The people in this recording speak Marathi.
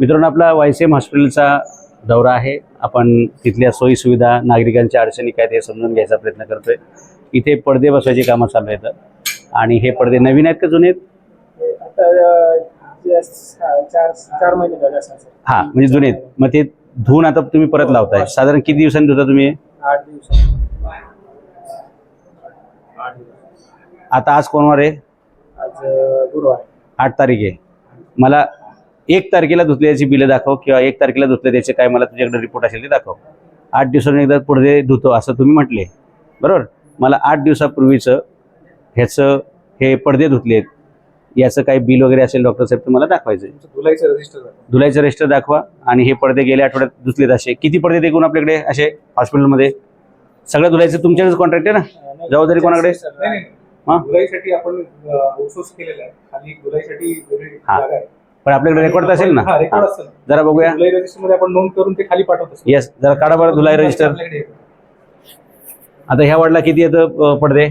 मित्रांनो आपला वायसीएम हॉस्पिटलचा दौरा आहे. आपण तिथल्या सोयी सुविधा नागरिकांच्या अडचणी काय ते समजून घ्यायचा प्रयत्न करतोय. इथे पडदे बसवायची कामं चालू आहेत. आणि हे पडदे नवीन आहेत का जुने सा- हा म्हणजे जुने आहेत. मग ते धुवून आता तुम्ही परत लावताय. साधारण किती दिवसांनी धुता तुम्ही आता आज कोणवार आहे. आठ तारीख आहे. मला एक तारखेला धुतल्याची बिलं दाखव किंवा एक तारखेला धुतले त्याचे काय मला तुझ्याकडे रिपोर्ट असेल ते दाखव. आठ दिवसांनी एकदा पडदे धुतो असं तुम्ही म्हटले. बरोबर? मला आठ दिवसापूर्वीचं ह्याचं हे पडदे धुतलेत याचं काही बिल वगैरे असेल डॉक्टर साहेब तुम्हाला दाखवायचं. धुलाईचं रजिस्टर धुलाईचं रजिस्टर दाखवा आणि हे पडदे गेल्या आठवड्यात धुतलेत असे. किती पडदे देखून आपल्याकडे असे हॉस्पिटलमध्ये सगळं धुलाईचं तुमच्याकडेच कॉन्ट्रॅक्ट आहे ना? जबाबदारी कोणाकडे? धुलाईसाठी आपण आउटसोर्स केलेलं आहे. खाली धुलाईसाठी वेगळी. जागा आहे. पण आपल्याकडे रेकॉर्ड तर असेल ना? हा रेकॉर्ड. असेल. जरा बघूया. धुलाई रजिस्टरमध्ये आपण नोंद करून ते खाली पाठवत येस जरा काढा बरं धुलाई रजिस्टर. आपल्याकडे येतं. आता ह्या वार्डला किती येतं अं, पडदे?